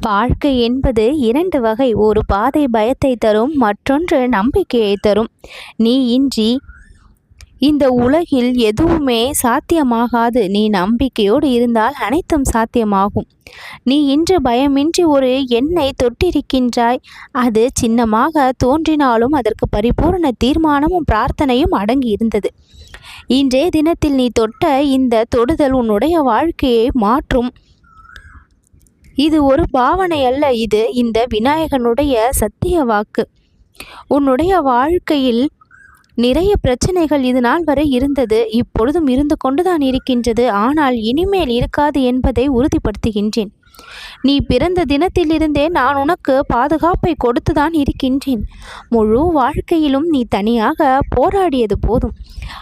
வாழ்க்கை என்பது இரண்டு வகை. ஒரு பாதை பயத்தை தரும் மற்றொன்று நம்பிக்கையை தரும். நீ இன்றி இந்த உலகில் எதுவுமே சாத்தியமாகாது. நீ நம்பிக்கையோடு இருந்தால் அனைத்தும் சாத்தியமாகும். நீ இன்று பயமின்றி ஒரு எண்ணை தொட்டிருக்கின்றாய். அது சின்னமாக தோன்றினாலும் அதற்கு பரிபூர்ண தீர்மானமும் பிரார்த்தனையும் அடங்கி இருந்தது. இன்றைய தினத்தில் நீ தொட்ட இந்த தொடுதல் உன்னுடைய வாழ்க்கையை மாற்றும். இது ஒரு பாவனை அல்ல இது இந்த விநாயகனுடைய சத்திய வாக்கு. உன்னுடைய வாழ்க்கையில் நிறைய பிரச்சனைகள் இது நாள் வரை இருந்தது இப்பொழுதும் இருந்து கொண்டுதான் இருக்கின்றது. ஆனால் இனிமேல் இருக்காது என்பதை உறுதிப்படுத்துகின்றேன். நீ பிறந்த தினத்திலிருந்தே நான் உனக்கு பாதுகாப்பை கொடுத்துதான் இருக்கின்றேன். முழு வாழ்க்கையிலும் நீ தனியாக போராடியது போதும்.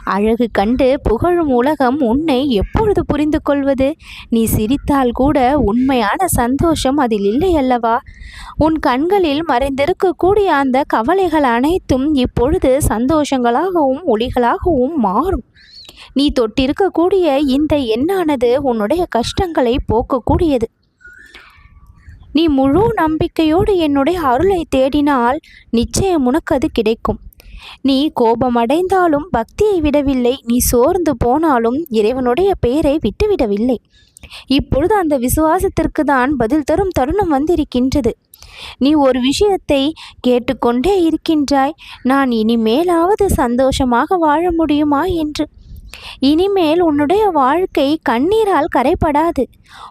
அழகு கண்டு புகழும் உலகம் உன்னை எப்பொழுது புரிந்து கொள்வது? நீ சிரித்தால் கூட உண்மையான சந்தோஷம் அதில் இல்லை அல்லவா? உன் கண்களில் மறைந்திருக்கக்கூடிய அந்த கவலைகள் அனைத்தும் இப்பொழுது சந்தோஷங்களாகவும் ஒளிகளாகவும் மாறும். நீ தொட்டிருக்கக்கூடிய இந்த எண்ணானது உன்னுடைய கஷ்டங்களை போக்கக்கூடியது. நீ முழு நம்பிக்கையோடு என்னுடைய அருளை தேடினால் நிச்சயம் உனக்கு அது கிடைக்கும். நீ கோபமடைந்தாலும் பக்தியை விடவில்லை. நீ சோர்ந்து போனாலும் இறைவனுடைய பெயரை விட்டுவிடவில்லை. இப்பொழுது அந்த விசுவாசத்திற்கு தான் பதில் தரும் தருணம் வந்திருக்கின்றது. நீ ஒரு விஷயத்தை கேட்டுக்கொண்டே இருக்கின்றாய். நான் இனிமேலாவது சந்தோஷமாக வாழ முடியுமா என்று. இனிமேல் உன்னுடைய வாழ்க்கை கண்ணீரால் கரைப்படாது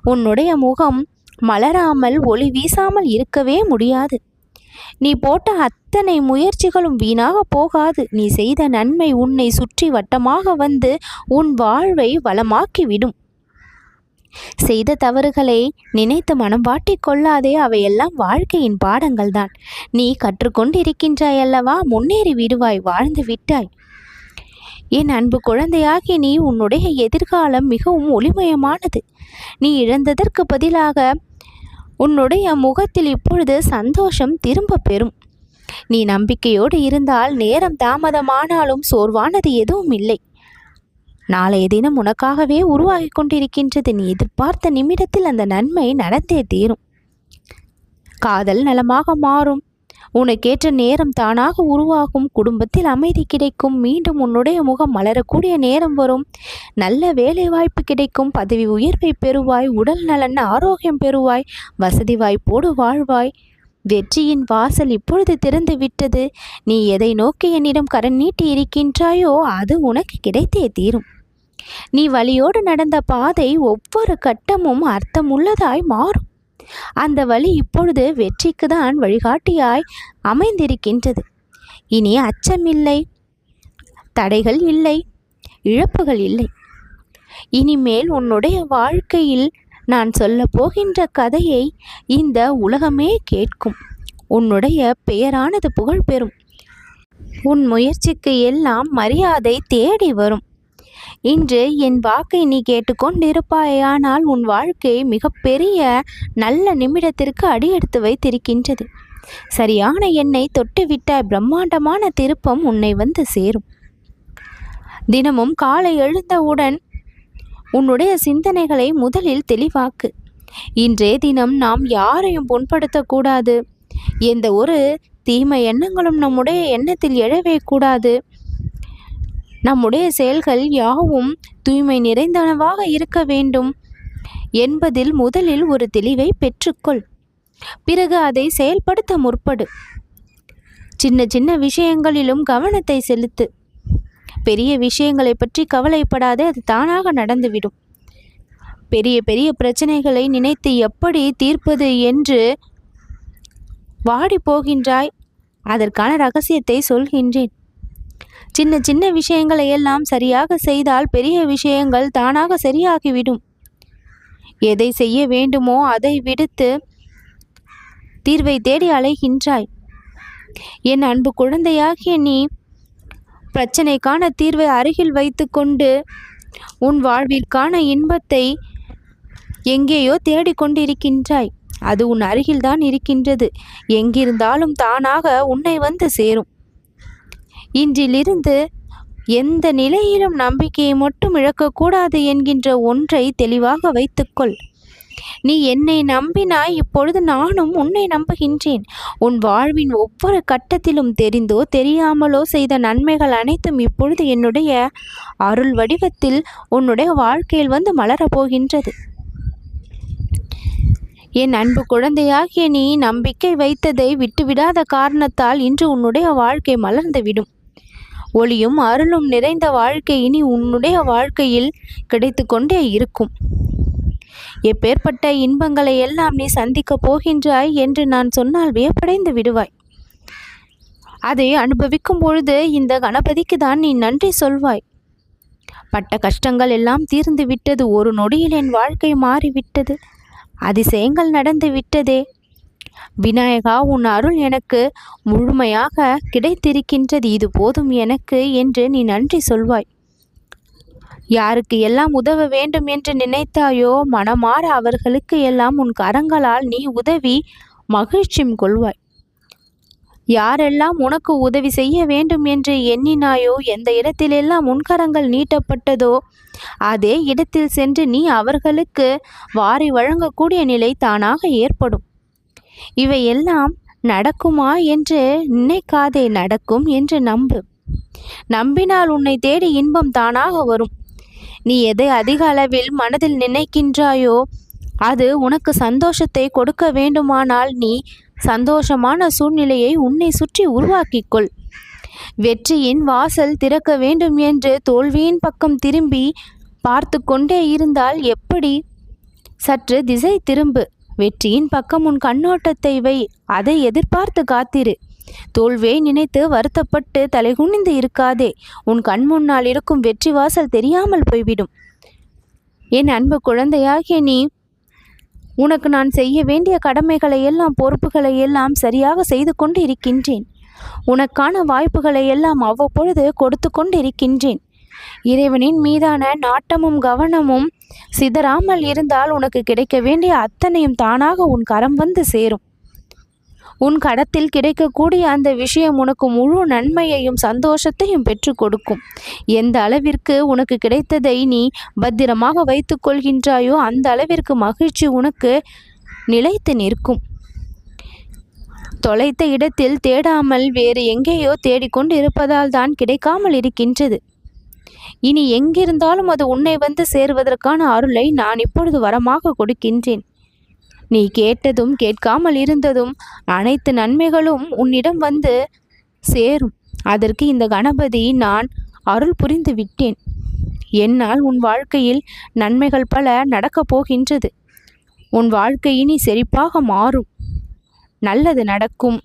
உன்னுடைய முகம் மலராமல் ஒளி வீசாமல் இருக்கவே முடியாது. நீ போட்ட அத்தனை முயற்சிகளும் வீணாக போகாது. நீ செய்த நன்மை உன்னை சுற்றி வட்டமாக வந்து உன் வாழ்வை வளமாக்கிவிடும். செய்த தவறுகளை நினைத்து மனம் வாட்டிக் கொள்ளாதே. அவையெல்லாம் வாழ்க்கையின் பாடங்கள் தான் நீ கற்றுக்கொண்டிருக்கின்றாய் அல்லவா முன்னேறி விடுவாய் வாழ்ந்து விட்டாய். என் அன்பு குழந்தையாகி நீ உன்னுடைய எதிர்காலம் மிகவும் ஒளிமயமானது. நீ இழந்ததற்கு பதிலாக உன்னுடைய முகத்தில் இப்பொழுது சந்தோஷம் திரும்ப பெறும். நீ நம்பிக்கையோடு இருந்தால் நேரம் தாமதமானாலும் சோர்வானது எதுவும் இல்லை. நாளைய தினம் உனக்காகவே உருவாகி கொண்டிருக்கின்றது நீ எதிர்பார்த்த நிமிடத்தில் அந்த நன்மை நடந்தே தீரும். காதல் நலமாக மாறும். உனக்கேற்ற நேரம் தானாக உருவாகும். குடும்பத்தில் அமைதி கிடைக்கும். மீண்டும் உன்னுடைய முகம் மலரக்கூடிய நேரம் வரும். நல்ல வேலை வாய்ப்பு கிடைக்கும். பதவி உயர்வை பெறுவாய். உடல் நலன் ஆரோக்கியம் பெறுவாய். வசதி வாய்ப்போடு வாழ்வாய். வெற்றியின் வாசல் இப்பொழுது திறந்து விட்டது. நீ எதை நோக்கி என்னிடம் கரண் நீட்டி இருக்கின்றாயோ அது உனக்கு கிடைத்தே தீரும். நீ வழியோடு நடந்த பாதை ஒவ்வொரு கட்டமும் அர்த்தமுள்ளதாய் மாறும். அந்த வழி இப்பொழுது வெற்றிக்கு தான் வழிகாட்டியாய் அமைந்திருக்கின்றது. இனி அச்சமில்லை தடைகள் இல்லை இழப்புகள் இல்லை. இனிமேல் உன்னுடைய வாழ்க்கையில் நான் சொல்ல போகின்ற கதையை இந்த உலகமே கேட்கும். உன்னுடைய பெயரானது புகழ் பெறும் உன் முயற்சிக்கு எல்லாம் மரியாதை தேடி வரும். இன்று என் வாக்கை நீ கேட்டுக்கொண்டிருப்பாயானால் உன் வாழ்க்கை மிகப்பெரிய நல்ல நிமிடத்திற்கு அடியெடுத்து வைத்திருக்கின்றது. சரியான எண்ணை தொட்டுவிட்ட பிரம்மாண்டமான திருப்பம் உன்னை வந்து சேரும். தினமும் காலை எழுந்தவுடன் உன்னுடைய சிந்தனைகளை முதலில் தெளிவாக்கு. இன்றைய தினம் நாம் யாரையும் புண்படுத்தக்கூடாது. எந்த ஒரு தீமை எண்ணங்களும் நம்முடைய எண்ணத்தில் எழவே கூடாது. நம்முடைய செயல்கள் யாவும் தூய்மை நிறைந்தனவாக இருக்க வேண்டும் என்பதில் முதலில் ஒரு தெளிவை பெற்றுக்கொள். பிறகு அதை செயல்படுத்த முற்படு. சின்ன சின்ன விஷயங்களிலும் கவனத்தை செலுத்து. பெரிய விஷயங்களை பற்றி கவலைப்படாதே அது தானாக நடந்துவிடும். பெரிய பெரிய பிரச்சனைகளை நினைத்து எப்படி தீர்ப்பது என்று வாடி போகின்றாய் அதற்கான ரகசியத்தை சொல்கின்றேன். சின்ன சின்ன விஷயங்களை எல்லாம் சரியாக செய்தால் பெரிய விஷயங்கள் தானாக சரியாகிவிடும். எதை செய்ய வேண்டுமோ அதை விடுத்து தீர்வை தேடி அலைகின்றாய். என் அன்பு குழந்தையாகிய நீ பிரச்சனைக்கான தீர்வை அருகில் வைத்துக்கொண்டு உன் வாழ்விற்கான இன்பத்தை எங்கேயோ தேடிக்கொண்டிருக்கின்றாய் அது உன் அருகில்தான் இருக்கின்றது. எங்கிருந்தாலும் தானாக உன்னை வந்து சேரும். இன்றிலிருந்து எந்த நிலையிலும் நம்பிக்கையை மட்டும் இழக்கக்கூடாது என்கின்ற ஒன்றை தெளிவாக வைத்துக்கொள். நீ என்னை நம்பினாய் இப்பொழுது நானும் உன்னை நம்புகின்றேன். உன் வாழ்வின் ஒவ்வொரு கட்டத்திலும் தெரிந்தோ தெரியாமலோ செய்த நன்மைகள் அனைத்தும் இப்பொழுது என்னுடைய அருள் வடிவத்தில் உன்னுடைய வாழ்க்கையில் வந்து மலரப் போகின்றது என் அன்பு குழந்தையாகிய நீ நம்பிக்கை வைத்ததை விட்டுவிடாத காரணத்தால் இன்று உன்னுடைய வாழ்க்கை மலர்ந்துவிடும். ஒளியும் அருளும் நிறைந்த வாழ்க்கை இனி உன்னுடைய வாழ்க்கையில் கிடைத்து கொண்டே இருக்கும். எப்பேற்பட்ட இன்பங்களை எல்லாம் நீ சந்திக்கப் போகின்றாய் என்று நான் சொன்னால் வியப்படைந்து விடுவாய். அதை அனுபவிக்கும் பொழுது இந்த கணபதிக்கு தான் நீ நன்றி சொல்வாய். பட்ட கஷ்டங்கள் எல்லாம் தீர்ந்து விட்டது ஒரு நொடியில் என் வாழ்க்கை மாறிவிட்டது. அதிசயங்கள் நடந்து விட்டதே. விநாயகா உன் அருள் எனக்கு முழுமையாக கிடைத்திருக்கின்றது. இது போதும் எனக்கு என்று நீ நன்றி சொல்வாய். யாருக்கு எல்லாம் உதவ வேண்டும் என்று நினைத்தாயோ மனமாற அவர்களுக்கு எல்லாம் உன் கரங்களால் நீ உதவி மகிழ்ச்சியும் கொள்வாய். யாரெல்லாம் உனக்கு உதவி செய்ய வேண்டும் என்று எண்ணினாயோ எந்த இடத்திலெல்லாம் முன்கரங்கள் நீட்டப்பட்டதோ அதே இடத்தில் சென்று நீ அவர்களுக்கு வாரி வழங்கக்கூடிய நிலை தானாக ஏற்படும். இவையெல்லாம் நடக்குமா என்று நினைக்காதே நடக்கும் என்று நம்பு. நம்பினால் உன்னை தேடி இன்பம் தானாக வரும். நீ எதை அதிக அளவில் மனதில் நினைக்கின்றாயோ அது உனக்கு சந்தோஷத்தை கொடுக்க வேண்டுமானால் நீ சந்தோஷமான சூழ்நிலையை உன்னை சுற்றி உருவாக்கிக்கொள். வெற்றியின் வாசல் திறக்க வேண்டும் என்று தோல்வியின் பக்கம் திரும்பி பார்த்து கொண்டே இருந்தால் எப்படி? சற்று திசை திரும்பு. வெற்றியின் பக்கம் உன் கண்ணோட்டத்தை வை அதை எதிர்பார்த்து காத்திரு. தோல்வியை நினைத்து வருத்தப்பட்டு தலைகுனிந்து இருக்காதே உன் கண் முன்னால் இருக்கும் வெற்றி வாசல் தெரியாமல் போய்விடும். என் அன்பு குழந்தையாகிய நீ உனக்கு நான் செய்ய வேண்டிய கடமைகளை எல்லாம் பொறுப்புகளை எல்லாம் சரியாக செய்து கொண்டு இருக்கின்றேன் உனக்கான வாய்ப்புகளை எல்லாம் அவ்வப்பொழுது கொடுத்து கொண்டு இருக்கின்றேன் இறைவனின் மீதான நாட்டமும் கவனமும் சிதறாமல் இருந்தால் உனக்கு கிடைக்க வேண்டிய அத்தனையும் தானாக உன் கரம் வந்து சேரும். உன் கடத்தில் கிடைக்கக்கூடிய அந்த விஷயம் உனக்கு முழு நன்மையையும் சந்தோஷத்தையும் பெற்றுக் கொடுக்கும். எந்த அளவிற்கு உனக்கு கிடைத்ததை நீ பத்திரமாக வைத்து கொள்கின்றாயோ அந்த அளவிற்கு மகிழ்ச்சி உனக்கு நிலைத்து நிற்கும். தொலைத்த இடத்தில் தேடாமல் வேறு எங்கேயோ தேடிக்கொண்டு இருப்பதால் தான் கிடைக்காமல் இருக்கின்றது. இனி எங்கிருந்தாலும் அது உன்னை வந்து சேருவதற்கான அருளை நான் இப்பொழுது வரமாக கொடுக்கின்றேன். நீ கேட்டதும் கேட்காமல் இருந்ததும் அனைத்து நன்மைகளும் உன்னிடம் வந்து சேரும். அதற்கு இந்த கணபதி நான் அருள் புரிந்து விட்டேன். என்னால் உன் வாழ்க்கையில் நன்மைகள் பல நடக்கப் போகின்றது. உன் வாழ்க்கை இனி செழிப்பாக மாறும். நல்லது நடக்கும்.